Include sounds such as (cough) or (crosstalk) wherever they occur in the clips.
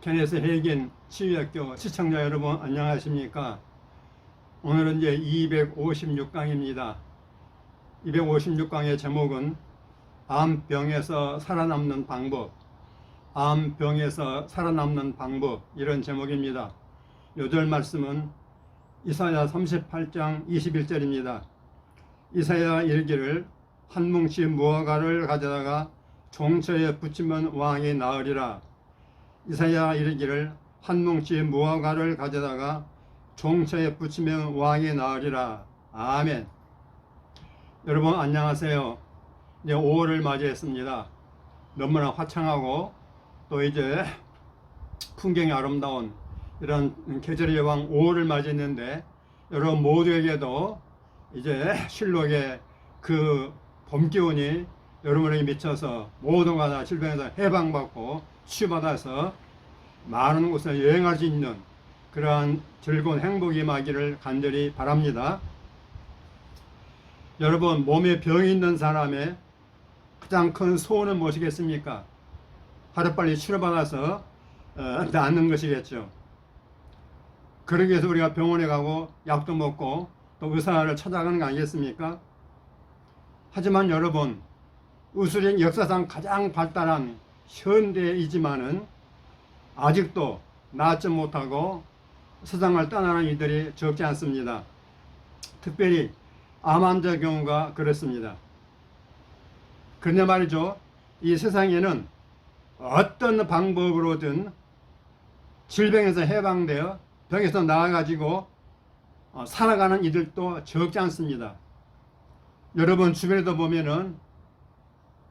케네스 해긴 치유학교 시청자 여러분 안녕하십니까? 오늘은 이제 256강입니다. 256강의 제목은 암병에서 살아남는 방법, 암병에서 살아남는 방법 이런 제목입니다. 요절 말씀은 이사야 38장 21절입니다. 이사야 일기를 한 뭉치 무화과를 가져다가 종처에 붙이면 왕이 나으리라. 이사야 이르기를 한 뭉치 무화과를 가져다가 종처에 붙이면 왕이 나으리라. 아멘. 여러분 안녕하세요. 이제 5월을 맞이했습니다. 너무나 화창하고 또 이제 풍경이 아름다운 이런 계절의 여왕 5월을 맞이했는데 여러분 모두에게도 이제 실록의 그 봄 기운이 여러분에게 미쳐서 모두가 다 질병에서 해방받고 치유받아서 많은 곳에 여행할 수 있는 그러한 즐거운 행복이 임하기를 간절히 바랍니다. 여러분 몸에 병이 있는 사람의 가장 큰 소원은 무엇이겠습니까? 하루빨리 치료받아서 어, 낫는 것이겠죠. 그러기 위해서 우리가 병원에 가고 약도 먹고 또 의사를 찾아가는 거 아니겠습니까? 하지만 여러분 의술의 역사상 가장 발달한 현대이지만은 아직도 낫지 못하고 세상을 떠나는 이들이 적지 않습니다. 특별히 암 환자 경우가 그렇습니다. 그런데 말이죠. 이 세상에는 어떤 방법으로든 질병에서 해방되어 병에서 나아가지고 어, 살아가는 이들도 적지 않습니다. 여러분 주변에도 보면은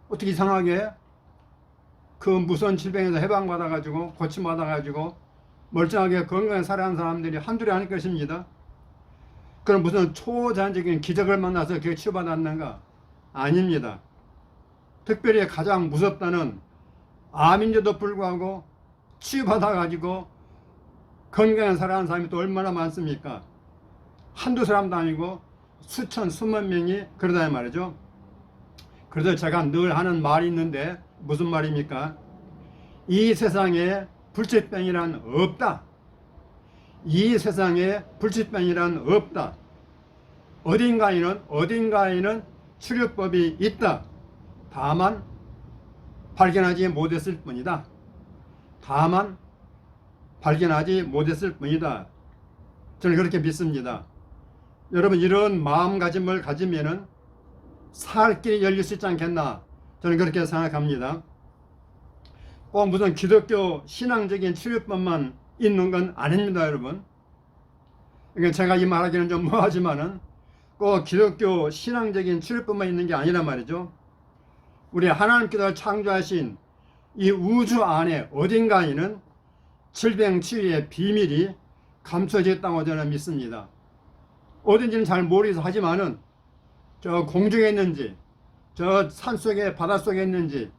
어떻게 이상하게 그 무선 질병에서 해방받아가지고 고침받아가지고 멀쩡하게 건강하게 살아가는 사람들이 한둘이 아닐 것입니다. 그럼 무슨 초자연적인 기적을 만나서 그게 치유받았는가? 아닙니다. 특별히 가장 무섭다는 암인데도 불구하고 치유받아가지고 건강한 살아가는 사람이 또 얼마나 많습니까? 한두 사람도 아니고 수천, 수만 명이 그러다 말이죠. 그래서 제가 늘 하는 말이 있는데 무슨 말입니까? 이 세상에 불치병이란 없다. 이 세상에 불치병이란 없다. 어딘가에는 어딘가에는 치료법이 있다. 다만 발견하지 못했을 뿐이다. 다만 발견하지 못했을 뿐이다. 저는 그렇게 믿습니다. 여러분 이런 마음가짐을 가지면은 살 길이 열릴 수 있지 않겠나 저는 그렇게 생각합니다. 꼭 무슨 기독교 신앙적인 치료법만 있는 건 아닙니다, 여러분. 그러니까 제가 이 말하기는 좀 뭐하지만은 꼭 기독교 신앙적인 치료법만 있는 게 아니란 말이죠. 우리 하나님께서 창조하신 이 우주 안에 어딘가에는 질병 치유의 비밀이 감춰져 있다고 저는 믿습니다. 어딘지는 잘 모르겠어 하지만은 저 공중에 있는지 저 산속에 바닷속에 있는지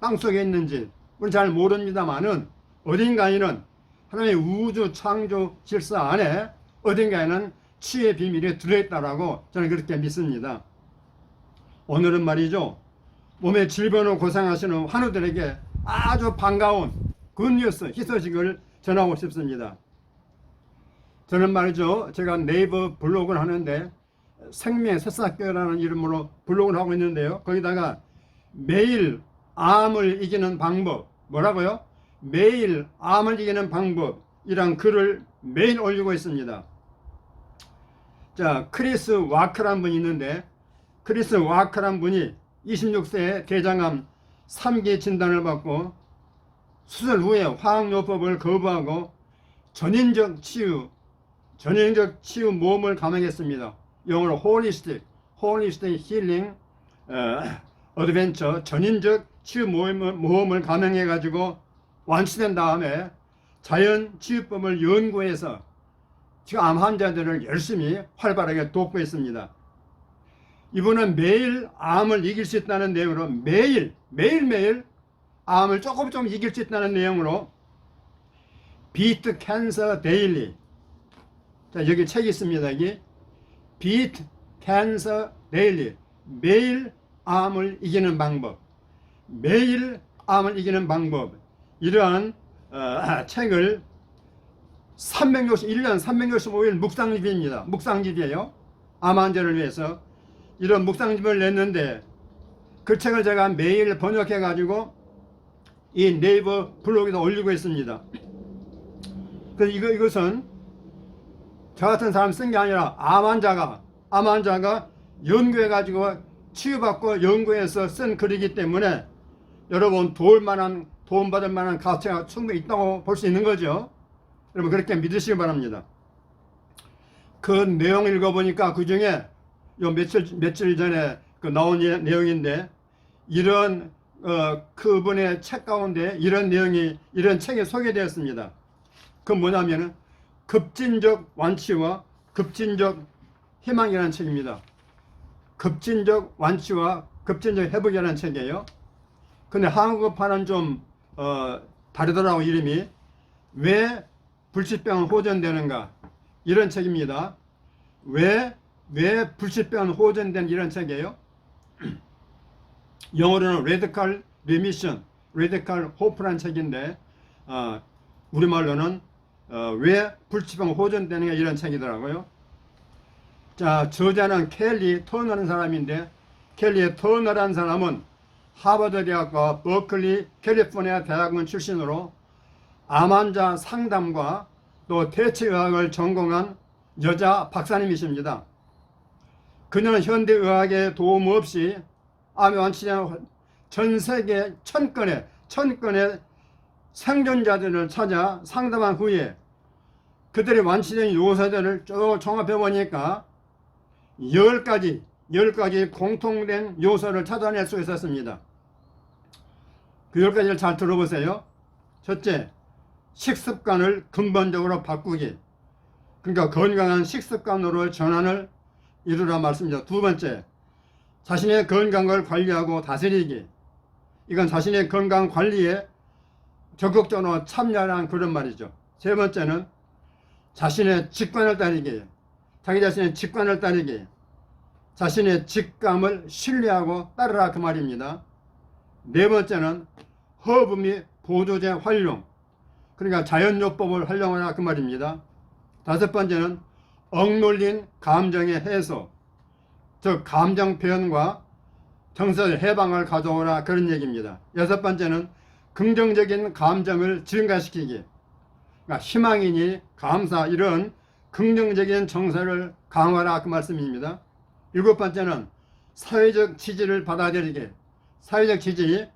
땅속에 있는지 우리는 잘 모릅니다만은 어딘가에는 하나님의 우주 창조 질서 안에 어딘가에는 치유의 비밀이 들어있다라고 저는 그렇게 믿습니다. 오늘은 말이죠. 몸에 질병으로 고생하시는 환우들에게 아주 반가운 굿뉴스, 희소식을 전하고 싶습니다. 저는 말이죠. 제가 네이버 블로그를 하는데 생명 새싹교라는 이름으로 블로그를 하고 있는데요. 거기다가 매일 암을 이기는 방법 뭐라고요? 매일 암을 이기는 방법 이란 글을 매일 올리고 있습니다. 자, 크리스 와크란 분이 있는데 크리스 와크란 분이 26세에 대장암 3기 진단을 받고 수술 후에 화학요법을 거부하고 전인적 치유, 전인적 치유 모험을 감행했습니다. 영어로 홀리스틱 힐링 어, 어드벤처 전인적 치유 모험을, 모험을 감행해 가지고 완치된 다음에 자연 치유법을 연구해서 지금 암 환자들을 열심히 활발하게 돕고 있습니다. 이분은 매일 암을 이길 수 있다는 내용으로 매일 매일매일 암을 조금 좀 이길 수 있다는 내용으로 비트 캔서 데일리 자 여기 책이 있습니다 여기 비트 캔서 데일리 매일 암을 이기는 방법 매일 암을 이기는 방법 이러한 어, 책을 360, 1년 365일 묵상집입니다. 묵상집이에요. 암 환자를 위해서 이런 묵상집을 냈는데 그 책을 제가 매일 번역해 가지고 이 네이버 블로그에다 올리고 있습니다. 그래서 이거 이것은 저 같은 사람 쓴 게 아니라 암 환자가 암 환자가 연구해 가지고 치유받고 연구해서 쓴 글이기 때문에 여러분 도울 만한 도움 받을 만한 가치가 충분히 있다고 볼 수 있는 거죠. 여러분 그렇게 믿으시기 바랍니다. 그 내용 읽어보니까 그 중에 요 며칠 며칠 전에 그 나온 예- 내용인데 이런 어, 그분의 책 가운데 이런 내용이 이런 책에 소개되었습니다. 그 뭐냐면은 급진적 완치와 급진적 희망이라는 책입니다. 급진적 완치와 급진적 회복이라는 책이에요. 근데 한국어판은 좀 어, 다르더라고 이름이 왜 불치병은 호전되는가 이런 책입니다. 왜 왜 불치병은 호전된 이런 책이에요. (clears throat) 영어로는 Radical Remission, Radical Hope라는 책인데 어, 우리말로는 어, 왜 불치병 호전되는가 이런 책이더라고요. 자 저자는 켈리 터너라는 사람인데 켈리 터너라는 사람은 하버드 대학과 버클리 캘리포니아 대학원 출신으로 암 환자 상담과 또 대체의학을 전공한 여자 박사님이십니다. 그녀는 현대의학의 도움 없이 암 완치된 전 세계 천 건의 천 건의 생존자들을 찾아 상담한 후에 그들의 완치된 요소들을 쭉 종합해 보니까 열 가지 열 가지 공통된 요소를 찾아낼 수 있었습니다. 그열 가지를 잘 들어보세요. 첫째, 식습관을 근본적으로 바꾸기. 그러니까 건강한 식습관으로 전환을 이루라 말씀입니다. 두 번째, 자신의 건강을 관리하고 다스리기. 이건 자신의 건강 관리에 적극적으로 참여하는 그런 말이죠. 세 번째는 자신의 직관을 따르기. 자기 자신의 직관을 따르기. 자신의 직감을 신뢰하고 따르라 그 말입니다. 네 번째는 허브 및 보조제 활용. 그러니까 자연요법을 활용하라 그 말입니다. 다섯 번째는 억눌린 감정의 해소. 즉 감정 표현과 정서의 해방을 가져오라 그런 얘기입니다. 여섯 번째는 긍정적인 감정을 증가시키기. 그러니까 희망이니 감사 이런 긍정적인 정서를 강화하라 그 말씀입니다. 일곱 번째는 사회적 지지를 받아들이게. 사회적 지지,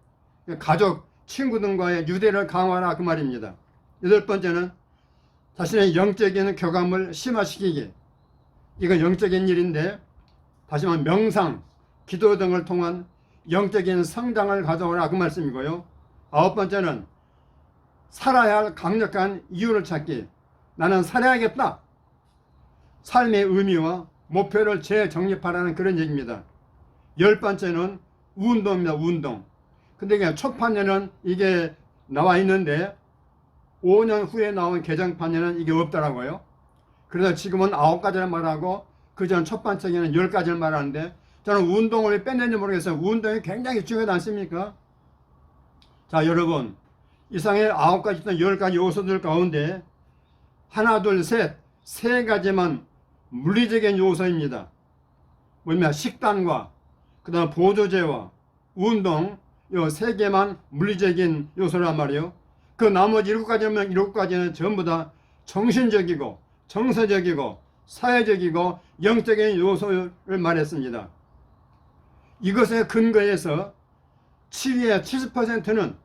가족, 친구 등과의 유대를 강화하라 그 말입니다. 여덟 번째는 자신의 영적인 교감을 심화시키기. 이건 영적인 일인데 다시 말하면 명상, 기도 등을 통한 영적인 성장을 가져오라 그 말씀이고요. 아홉 번째는 살아야 할 강력한 이유를 찾기. 나는 살아야겠다. 삶의 의미와 목표를 재정립하라는 그런 얘기입니다. 열 번째는 운동입니다. 운동. 근데 그냥 초판에는 이게 나와 있는데 5년 후에 나온 개정판에는 이게 없더라고요. 그래서 지금은 아홉 가지를 말하고 그 전 첫 번째는 열 가지를 말하는데 저는 운동을 왜 뺐는지 모르겠어요. 운동이 굉장히 중요하지 않습니까? 자, 여러분. 이상의 아홉 가지 또는 열 가지 요소들 가운데 하나, 둘, 셋, 세 가지만 물리적인 요소입니다. 뭐냐, 식단과 그 다음 보조제와 운동, 요 세 개만 물리적인 요소란 말이에요. 그 나머지 일곱 가지면 일곱 가지는 전부 다 정신적이고 정서적이고 사회적이고 영적인 요소를 말했습니다. 이것에 근거해서 치유의 70%는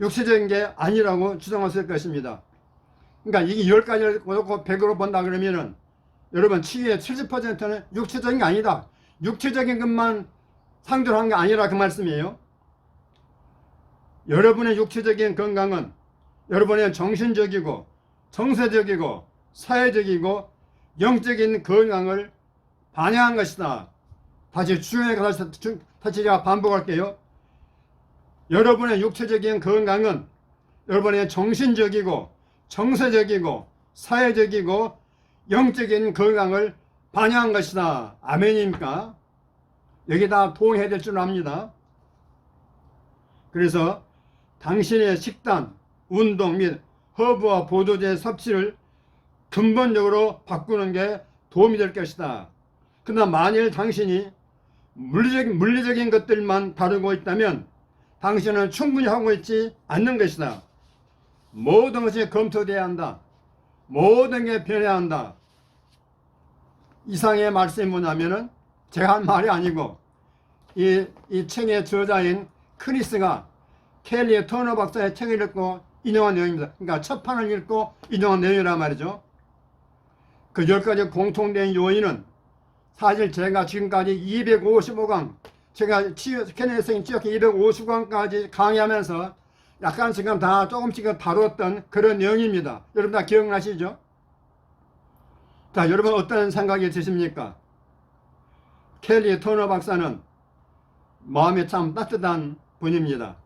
육체적인 게 아니라고 주장하실 것입니다. 그러니까 이게 10가지를 놓고 100으로 본다 그러면은 여러분 치유의 70%는 육체적인 게 아니다. 육체적인 것만 상대로 한 게 아니라 그 말씀이에요. 여러분의 육체적인 건강은 여러분의 정신적이고 정서적이고 사회적이고 영적인 건강을 반영한 것이다. 다시 가서 다시 제가 반복할게요. 여러분의 육체적인 건강은 여러분의 정신적이고 정서적이고 사회적이고 영적인 건강을 반영한 것이다. 아멘입니까? 여기다 동해야 될 줄 압니다. 그래서 당신의 식단, 운동 및 허브와 보조제 섭취를 근본적으로 바꾸는 게 도움이 될 것이다. 그러나 만일 당신이 물리적, 물리적인 것들만 다루고 있다면 당신은 충분히 하고 있지 않는 것이다. 모든 것이 검토돼야 한다. 모든 게 변해야 한다. 이상의 말씀이 뭐냐면은 제가 한 말이 아니고 이, 이 책의 저자인 크리스가 켈리의 터너 박사의 책을 읽고 인용한 내용입니다. 그러니까 첫 판을 읽고 인용한 내용이란 말이죠. 그 열 가지 공통된 요인은 사실 제가 지금까지 255강, 제가 케네디 선생님 지역회 250강까지 강의하면서 약간 지금 다 조금씩 다뤘던 그런 내용입니다. 여러분 다 기억나시죠? 자, 여러분 어떤 생각이 드십니까? 켈리 토너 박사는 마음이 참 따뜻한 분입니다.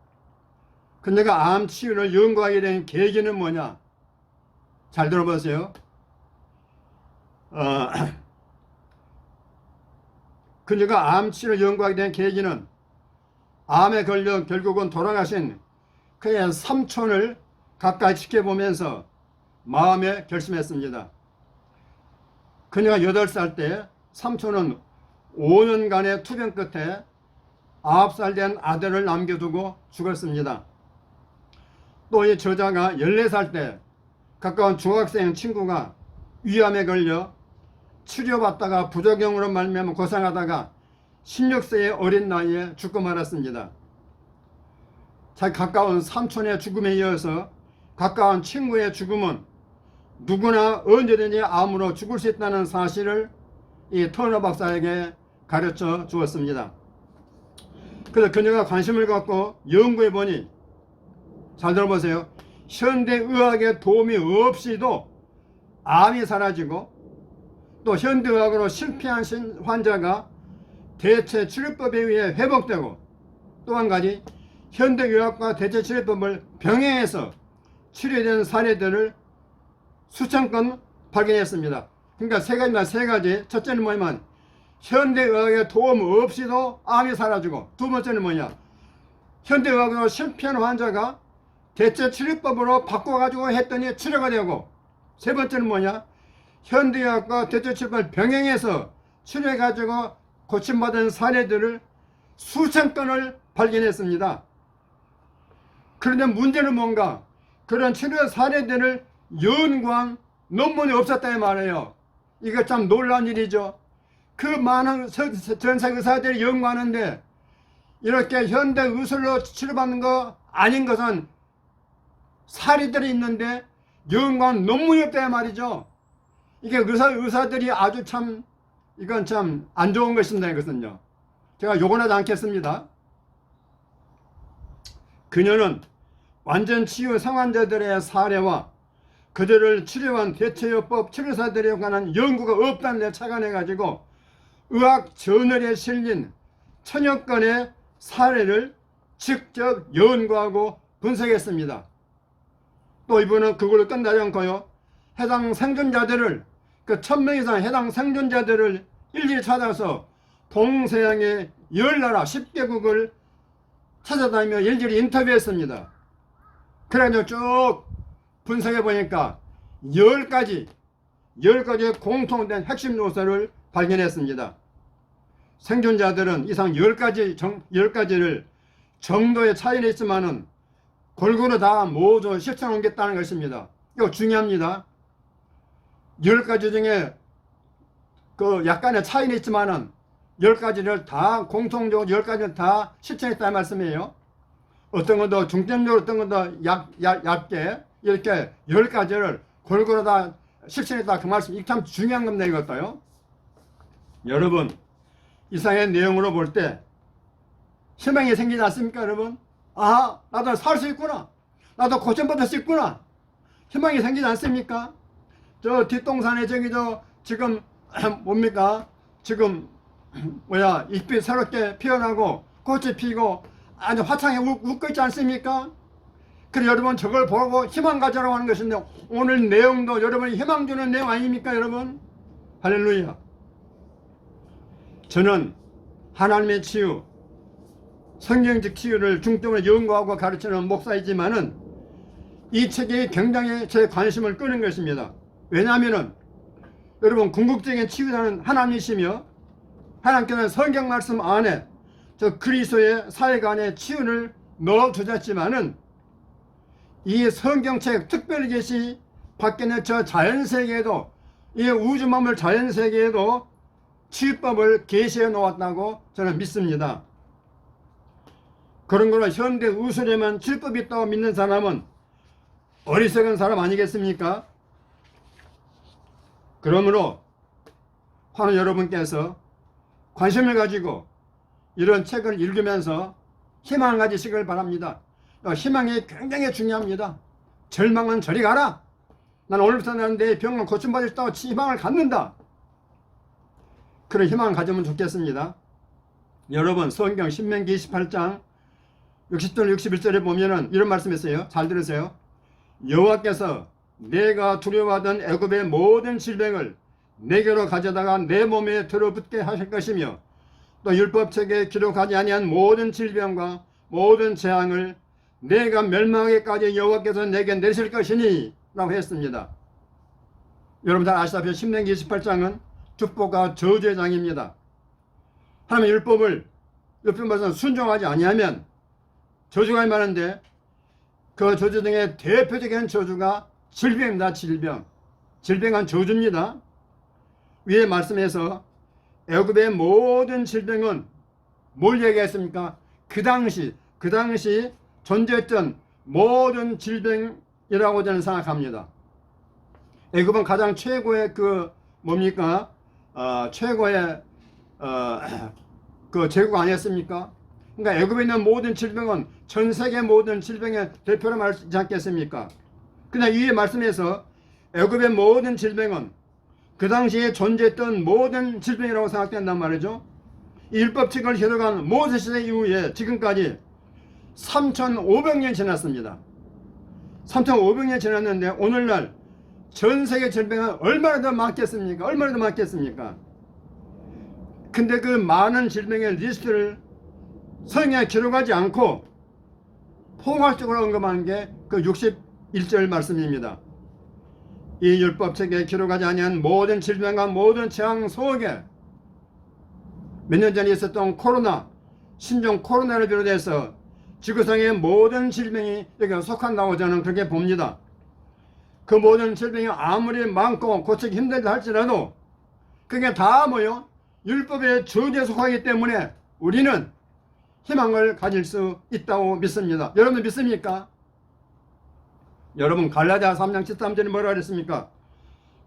그녀가 암 치유를 연구하게 된 계기는 뭐냐? 잘 들어보세요. 어, (clears throat) 그녀가 암 치료를 연구하게 된 계기는 암에 걸려 결국은 돌아가신 그의 삼촌을 가까이 지켜보면서 마음에 결심했습니다. 그녀가 8살 때 삼촌은 5년간의 투병 끝에 9살 된 아들을 남겨두고 죽었습니다. 또 이 저자가 14살 때 가까운 중학생 친구가 위암에 걸려 치료받다가 부작용으로 말미암아 고생하다가 16세의 어린 나이에 죽고 말았습니다. 자 가까운 삼촌의 죽음에 이어서 가까운 친구의 죽음은 누구나 언제든지 암으로 죽을 수 있다는 사실을 이 터너 박사에게 가르쳐 주었습니다. 그래서 그녀가 관심을 갖고 연구해 보니 잘 들어보세요. 현대의학의 도움이 없이도 암이 사라지고 또 현대의학으로 실패한 신- 환자가 대체 치료법에 의해 회복되고 또 한 가지 현대의학과 대체 치료법을 병행해서 치료된 사례들을 수천 건 발견했습니다. 그러니까 세 가지만 세 가지. 첫째는 뭐냐면 현대의학의 도움 없이도 암이 사라지고 두 번째는 뭐냐 현대의학으로 실패한 환자가 대체 치료법으로 바꿔가지고 했더니 치료가 되고 세 번째는 뭐냐 현대의학과 대체 치료법을 병행해서 치료해가지고 고침받은 사례들을 수천 건을 발견했습니다. 그런데 문제는 뭔가 그런 치료 사례들을 연구한 논문이 없었다 이 말이에요. 이거 참 놀라운 일이죠. 그 많은 서- 전세 의사들이 연구하는데 이렇게 현대 의술로 치료받는 거 아닌 것은 사례들이 있는데 연구한 논문이 없다 이 말이죠. 이게 의사, 의사들이 아주 참 이건 참 안 좋은 것입니다. 이것은요. 제가 욕은 하지 않겠습니다. 그녀는 완전 치유 성환자들의 사례와 그들을 치료한 대체요법 치료사들에 관한 연구가 없다는 데 착안해가지고 의학 저널에 실린 천여 건의 사례를 직접 연구하고 분석했습니다. 또 이분은 그걸로 끝나지 않고요. 해당 생존자들을 그 천 명 이상 해당 생존자들을 일일이 찾아서 동서양의 열 나라 10개국을 찾아다니며 일일이 인터뷰했습니다. 그래가지고 쭉 분석해 보니까 열 가지, 열 가지의 공통된 핵심 요소를 발견했습니다. 생존자들은 이상 열 가지, 정, 열 가지를 정도의 차이는 있지만은 골고루 다 모두 실천하겠다는 것입니다. 이거 중요합니다. 열 가지 중에 그 약간의 차이는 있지만은 열 가지를 다 공통적으로 열 가지를 다 실천했다는 말씀이에요. 어떤 것도 중점적으로 어떤 것도 약, 약, 얇게 이렇게 열 가지를 골고루 다 실천했다 그 말씀 이게 참 중요한 겁니다 이것도요. 여러분 이상의 내용으로 볼 때 희망이 생기지 않습니까 여러분? 아 나도 살 수 있구나 나도 고침받을 수 있구나 희망이 생기지 않습니까? 저 뒷동산에 저기 저 지금 (clears throat) 뭡니까 지금 (clears throat) 뭐야 잎이 새롭게 피어나고 꽃이 피고 아주 화창해 웃- 웃고 있지 않습니까? 그래서 여러분 저걸 보고 희망 가져라고 하는 것인데 오늘 내용도 여러분이 희망 주는 내용 아닙니까 여러분? 할렐루야 저는 하나님의 치유 성경적 치유를 중점으로 연구하고 가르치는 목사이지만은 이 책이 굉장히 제 관심을 끄는 것입니다. 왜냐하면은 여러분 궁극적인 치유자는 하나님이시며 하나님께서는 성경 말씀 안에 저 그리스도의 사회가 안에 치유를 넣어 두셨지만은 이 성경책 특별히 계시 밖에는 저 자연세계에도 이 우주만물 자연세계에도 치유법을 계시해 놓았다고 저는 믿습니다. 그런 거로 현대 우술에만 치유법이 있다고 믿는 사람은 어리석은 사람 아니겠습니까? 그러므로 환우 여러분께서 관심을 가지고 이런 책을 읽으면서 희망을 가지시길 바랍니다. 어, 희망이 굉장히 중요합니다. 절망은 저리 가라. 난 오늘부터 나는 내 병을 고침받을 수 있다고 희망을 갖는다. 그런 희망을 가지면 좋겠습니다. 여러분 성경 신명기 28장 60절 61절에 보면은 이런 말씀 있어요. 잘 들으세요. 여호와께서 내가 두려워하던 애굽의 모든 질병을 내게로 가져다가 내 몸에 들어붙게 하실 것이며 또 율법책에 기록하지 아니한 모든 질병과 모든 재앙을 내가 멸망하기까지 여호와께서 내게 내실 것이니 라고 했습니다. 여러분 잘 아시다시피 신명기 28장은 축복과 저주의 장입니다. 하나님의 율법을 율법에서 순종하지 아니하면 저주가 많은데 그 저주 중에 대표적인 저주가 질병입니다. 질병. 질병은 저주입니다. 위에 말씀에서 애굽의 모든 질병은 뭘 얘기했습니까? 그 당시 그 당시 존재했던 모든 질병이라고 저는 생각합니다. 애굽은 가장 최고의 그 뭡니까? 어, 최고의 어, (clears throat) 그 제국 아니었습니까? 그러니까 애굽에 있는 모든 질병은 전 세계 모든 질병의 대표로 말하지 않겠습니까? 그냥 위에 말씀에서 애굽의 모든 질병은 그 당시에 존재했던 모든 질병이라고 생각된단 말이죠. 이 율법책을 기록한 모세 시대 이후에 지금까지 3,500년 지났습니다. 3,500년 지났는데 오늘날 전 세계 질병은 얼마나 더 많겠습니까? 얼마나 더 많겠습니까? 근데 그 많은 질병의 리스트를 성경에 기록하지 않고 포괄적으로 언급하는 게 그 61절 말씀입니다. 이 율법책에 기록하지 아니한 모든 질병과 모든 재앙 속에 몇 년 전에 있었던 코로나, 신종 코로나를 비롯해서 지구상의 모든 질병이 여기 속한다고 저는 그렇게 봅니다. 그 모든 질병이 아무리 많고 고치기 힘들다 할지라도 그게 다 뭐요? 율법의 저주에 속하기 때문에 우리는 희망을 가질 수 있다고 믿습니다. 여러분 믿습니까? 여러분 갈라디아 3장 13절에 뭐라 그랬습니까?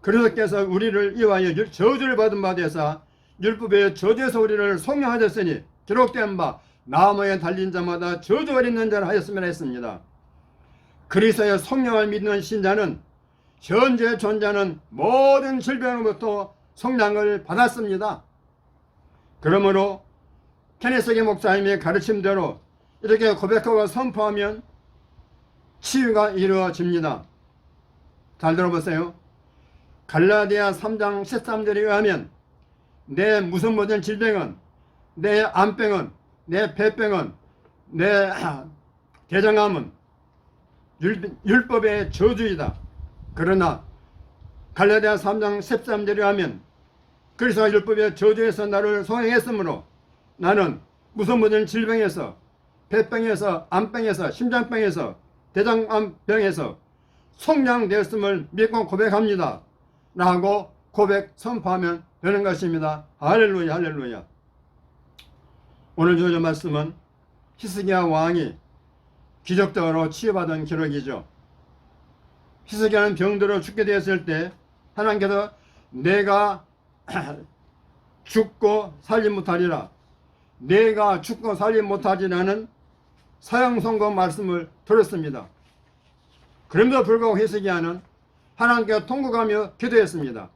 그리스도께서 우리를 이와여 저주를 받은 바 되사 율법의 저주에서 우리를 속량하셨으니 기록된 바 나무에 달린 자마다 저주가 있는 자를 하였으면 했습니다. 그리스도의 성령을 믿는 신자는 현재 존재하는 모든 질병으로부터 성량을 받았습니다. 그러므로 케네스기 목사님의 가르침대로 이렇게 고백하고 선포하면 치유가 이루어집니다. 잘 들어보세요. 갈라디아 3장 13절에 의하면 내 무슨 모든 질병은 내 암병은 내 배병은 내 (clears throat) 대장암은 율법의 저주이다. 그러나 갈라디아 3장 13절에 하면 그리스도 율법의 저주에서 나를 소행했으므로 나는 무슨 모든 질병에서 배병에서 암병에서 심장병에서 대장암병에서 속량되었음을 믿고 고백합니다. 라고 고백 선포하면 되는 것입니다. 할렐루야 할렐루야 오늘 주저 말씀은 히스기야 왕이 기적적으로 치유받은 기록이죠. 히스기야는 병들어 죽게 되었을 때 하나님께서 내가 (clears throat) 죽고 살지 못하리라 내가 죽고 살지 못하지라는 사형 선고 말씀을 들었습니다. 그럼에도 불구하고 히스기야는 하나님께 통곡하며 기도했습니다.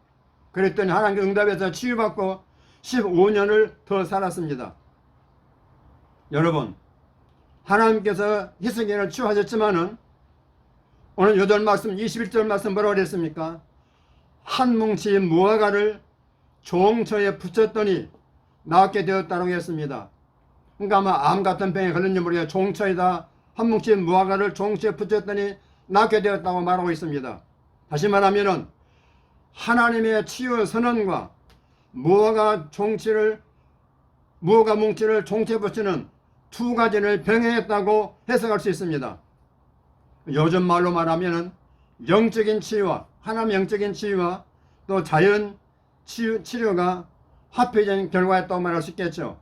그랬더니 하나님께 응답해서 치유받고 15년을 더 살았습니다. 여러분 하나님께서 히스기야를 치유하셨지만은 오늘 요절 말씀 21절 말씀 뭐라고 그랬습니까? 한 뭉치 무화과를 종처에 붙였더니 낫게 되었다고 했습니다. 그러니까 아마 암 같은 병에 걸렸는지 모르겠어요. 종처에다 한 뭉치 무화과를 종처에 붙였더니 낳게 되었다고 말하고 있습니다. 다시 말하면은 하나님의 치유 선언과 무화과 종치를 무화과 뭉치를 종치에 붙이는 두 가지를 병행했다고 해석할 수 있습니다. 요즘 말로 말하면은 영적인 치유와 하나님 영적인 치유와 또 자연 치유, 치료가 합해진 결과였다고 말할 수 있겠죠.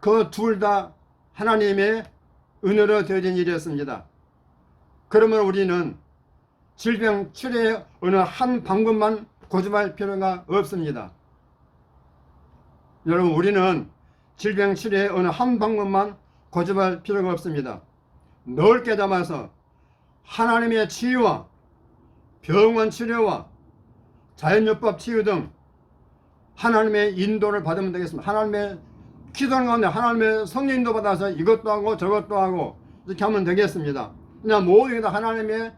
그 둘 다 하나님의 은혜로 되어진 일이었습니다. 그러면 우리는 질병 치료의 어느 한 방법만 고집할 필요가 없습니다. 여러분 우리는 질병 치료의 어느 한 방법만 고집할 필요가 없습니다. 넓게 담아서 하나님의 치유와 병원 치료와 자연요법 치유 등 하나님의 인도를 받으면 되겠습니다. 하나님의 기도하는 가운데 하나님의 성령 인도 받아서 이것도 하고 저것도 하고 이렇게 하면 되겠습니다. 그냥 모든 다 하나님의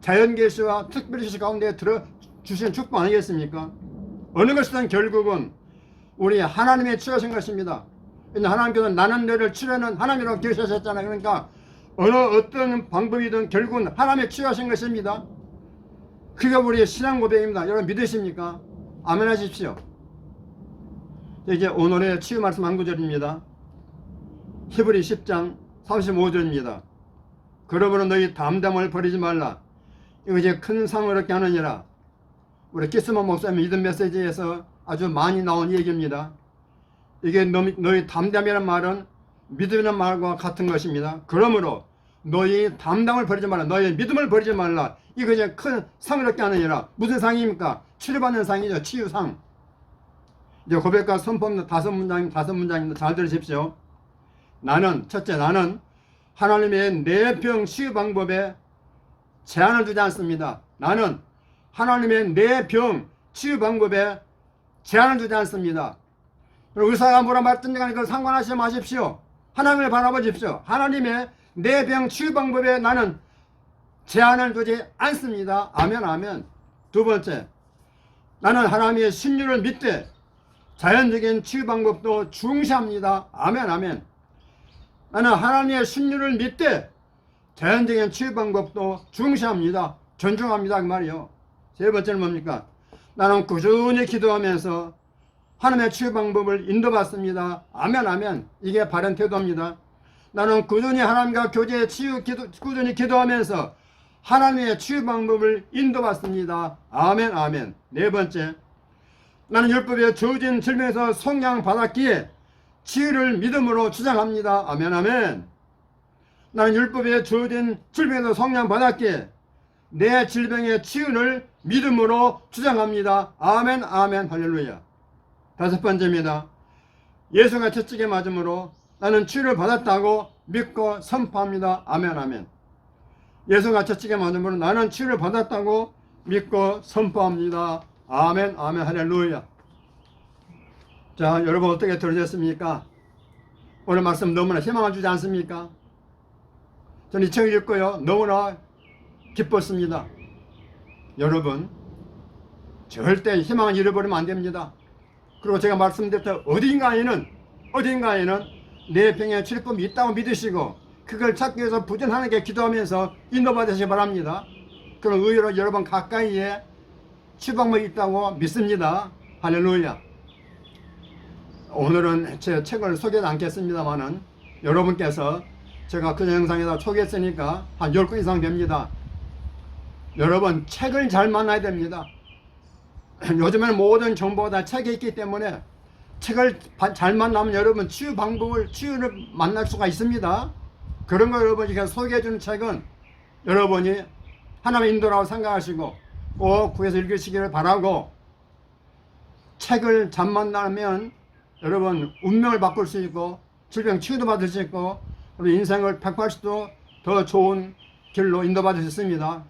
자연 계시와 특별 계시 가운데 들어 주신 축복 아니겠습니까? 어느 것이든 결국은 우리 하나님의 치유하신 것입니다. 하나님께서 나는 너를 치료하는 하나님이라고 계시하셨잖아요. 그러니까 어느 어떤 방법이든 결국은 하나님의 치유하신 것입니다. 그게 우리의 신앙 고백입니다. 여러분 믿으십니까? 아멘 하십시오. 이제 오늘의 치유 말씀 한 구절입니다. 히브리 10장 35절입니다. 그러므로 너희 담담을 버리지 말라. 이거 이제 큰 상을 얻게 하느니라. 우리 키스만 목사님 믿음 메시지에서 아주 많이 나온 얘기입니다. 이게 너희, 담담이라는 말은 믿음이라는 말과 같은 것입니다. 그러므로 너희 담담을 버리지 말라. 너희 믿음을 버리지 말라. 이거 이제 큰 상을 얻게 하느니라. 무슨 상입니까? 치료받는 상이죠. 치유상. 이제 고백과 선포입니다. 다섯 문장, 다섯 문장입니다. 잘 들으십시오. 나는, 첫째, 나는 하나님의 내병 치유 방법에 제한을 두지 않습니다. 나는 하나님의 내병 치유 방법에 제한을 두지 않습니다. 의사가 뭐라 말든지 그 상관하지 마십시오. 하나님을 바라보십시오. 하나님의 내 병 치유 방법에 나는 제한을 두지 않습니다. 아멘, 아멘. 두 번째, 나는 하나님의 신유를 믿되 자연적인 치유 방법도 중시합니다. 아멘, 아멘. 나는 하나님의 신유를 믿되 자연적인 치유 방법도 중시합니다. 존중합니다. 그 말이요. 세 번째는 뭡니까? 나는 꾸준히 기도하면서 하나님의 치유 방법을 인도받습니다. 아멘, 아멘. 이게 바른 태도입니다. 나는 꾸준히 하나님과 교제에 치유 기도, 꾸준히 기도하면서 하나님의 치유 방법을 인도받습니다. 아멘, 아멘. 네 번째. 나는 율법에 주어진 질병에서 성량 받았기에 치유를 믿음으로 주장합니다. 아멘, 아멘. 나는 율법에 주어진 질병에서 성량 받았기에 내 질병의 치유를 믿음으로 주장합니다. 아멘, 아멘, 할렐루야. 다섯 번째입니다. 예수가 채찍에 맞음으로 나는 치유를 받았다고 믿고 선포합니다. 아멘, 아멘. 예수가 채찍에 맞음으로 나는 치유를 받았다고 믿고 선포합니다. 아멘, 아멘, 할렐루야. 자, 여러분 어떻게 들으셨습니까? 오늘 말씀 너무나 희망을 주지 않습니까? 저는 이 책을 읽고요. 너무나 기뻤습니다. 여러분, 절대 희망을 잃어버리면 안 됩니다. 그리고 제가 말씀드렸던 어딘가에는, 어딘가에는 내 병에 치료법이 있다고 믿으시고, 그걸 찾기 위해서 부전하게 기도하면서 인도받으시기 바랍니다. 그럼 의외로 여러분 가까이에 치방법이 있다고 믿습니다. 할렐루야. 오늘은 제 책을 소개하지 않겠습니다만은 여러분께서 제가 그 영상에다 소개했으니까 한 10권 이상 됩니다. 여러분 책을 잘 만나야 됩니다. (clears throat) 요즘에는 모든 정보가 다 책에 있기 때문에 책을 잘 만나면 여러분 치유 방법을 치유를 만날 수가 있습니다. 그런 거 여러분이 소개해 주는 책은 여러분이 하나님의 인도라고 생각하시고 꼭 구해서 읽으시기를 바라고 책을 잘 만나면 여러분 운명을 바꿀 수 있고 질병 치유도 받을 수 있고 우리 인생을 180도 더 좋은 길로 인도받을 수 있습니다.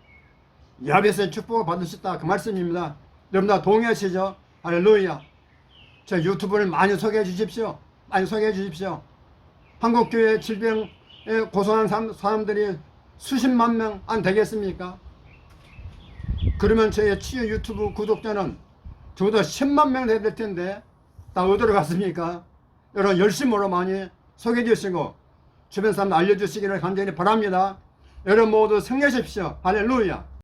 야베스의 축복을 받을 수 있다 그 말씀입니다. 여러분 다 동의하시죠? 할렐루야. 제 유튜브를 많이 소개해 주십시오. 많이 소개해 주십시오. 한국교회 질병에 고소한 사람들이 수십만 명 안 되겠습니까? 그러면 저의 치유 유튜브 구독자는 적어도 10만 명될 텐데 다 어디로 갔습니까? 여러분 열심으로 많이 소개해 주시고 주변 사람 알려주시기를 간절히 바랍니다. 여러분 모두 승리하십시오. 할렐루야.